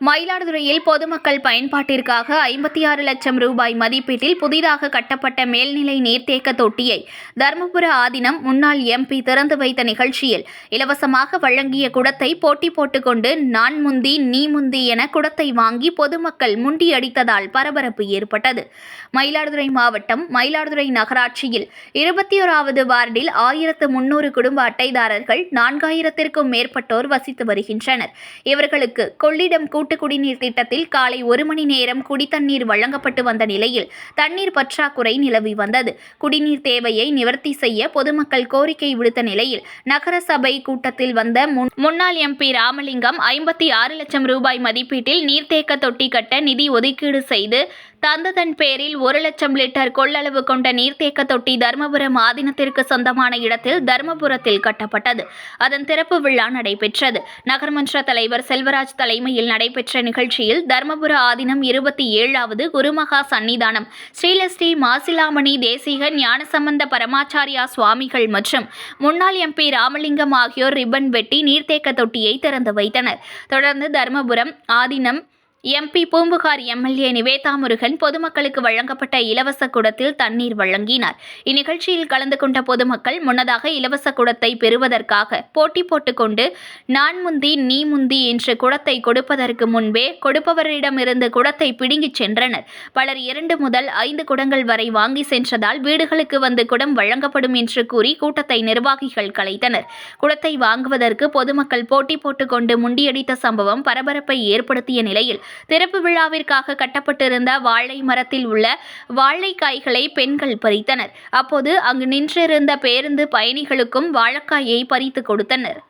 மயிலாடுதுறையில் பொதுமக்கள் பயன்பாட்டிற்காக ஐம்பத்தி ஆறு லட்சம் ரூபாய் மதிப்பீட்டில் புதிதாக கட்டப்பட்ட மேல்நிலை நீர்த்தேக்க தொட்டியை தருமபுர ஆதீனம் முன்னாள் எம்பி திறந்து வைத்த நிகழ்ச்சியில் இலவசமாக வழங்கிய குடத்தை போட்டி போட்டுக்கொண்டு நான் முந்தி நீ முந்தி என குடத்தை வாங்கி பொதுமக்கள் முண்டியடித்ததால் பரபரப்பு ஏற்பட்டது. மயிலாடுதுறை மாவட்டம் மயிலாடுதுறை நகராட்சியில் இருபத்தி ஓராவது வார்டில் ஆயிரத்து முன்னூறு குடும்ப அட்டைதாரர்கள் நான்காயிரத்திற்கும் மேற்பட்டோர் வசித்து வருகின்றனர். இவர்களுக்கு கொள்ளிடம் கூட்டு குடிநீர் திட்டத்தில் காலை ஒரு மணி நேரம் குடித்தண்ணீர் வழங்கப்பட்டு வந்த நிலையில் தண்ணீர் பற்றாக்குறை நிலவி வந்தது. குடிநீர் தேவையை நிவர்த்தி செய்ய பொதுமக்கள் கோரிக்கை விடுத்த நிலையில் நகரசபை கூட்டத்தில் வந்த முன்னாள் எம்பி ராமலிங்கம் ஐம்பத்தி ஆறு லட்சம் ரூபாய் மதிப்பீட்டில் நீர்த்தேக்க தொட்டி கட்ட நிதி ஒதுக்கீடு செய்து தந்ததன் பேரில் ஒரு லட்சம் லிட்டர் கொள்ளளவு கொண்ட நீர்த்தேக்க தொட்டி தருமபுரம் ஆதீனத்திற்கு சொந்தமான இடத்தில் தருமபுரத்தில் கட்டப்பட்டது. அதன் திறப்பு விழா நடைபெற்றது. நகர்மன்ற தலைவர் செல்வராஜ் தலைமையில் நடைபெற்ற நிகழ்ச்சியில் தர்மபுர ஆதீனம் இருபத்தி ஏழாவது குருமகா சன்னிதானம் ஸ்ரீலஸ்ரீ மாசிலாமணி தேசிக ஞானசம்பந்த பரமாச்சாரியா சுவாமிகள் மற்றும் முன்னாள் எம்பி ராமலிங்கம் ஆகியோர் ரிப்பன் வெட்டி நீர்த்தேக்க தொட்டியை திறந்து வைத்தனர். தொடர்ந்து தர்மபுரம் ஆதீனம் எம்பி பூம்புகார் எம்எல்ஏ நிவேதா முருகன் பொதுமக்களுக்கு வழங்கப்பட்ட இலவச குடத்தில் தண்ணீர் வழங்கினார். இந்நிகழ்ச்சியில் கலந்து கொண்ட பொதுமக்கள் முன்னதாக இலவச குடத்தை பெறுவதற்காக போட்டி போட்டுக்கொண்டு நான் முந்தி நீ முந்தி என்று குடத்தை கொடுப்பதற்கு முன்பே கொடுப்பவரிடமிருந்து குடத்தை பிடுங்கிச் சென்றனர். பலர் இரண்டு முதல் ஐந்து குடங்கள் வரை வாங்கி சென்றதால் வீடுகளுக்கு வந்து குடம் வழங்கப்படும் என்று கூறி கூட்டத்தை நிர்வாகிகள் கலைத்தனர். குடத்தை வாங்குவதற்கு பொதுமக்கள் போட்டி போட்டுக்கொண்டு முண்டியடித்த சம்பவம் பரபரப்பை ஏற்படுத்திய நிலையில் திறப்பு விழாவிற்காக கட்டப்பட்டிருந்த வாழை மரத்தில் உள்ள வாழைக்காய்களை பெண்கள் பறித்தனர். அப்போது அங்கு நின்றிருந்த பேருந்து பயணிகளுக்கும் வாழைக்காயை பறித்து கொடுத்தனர்.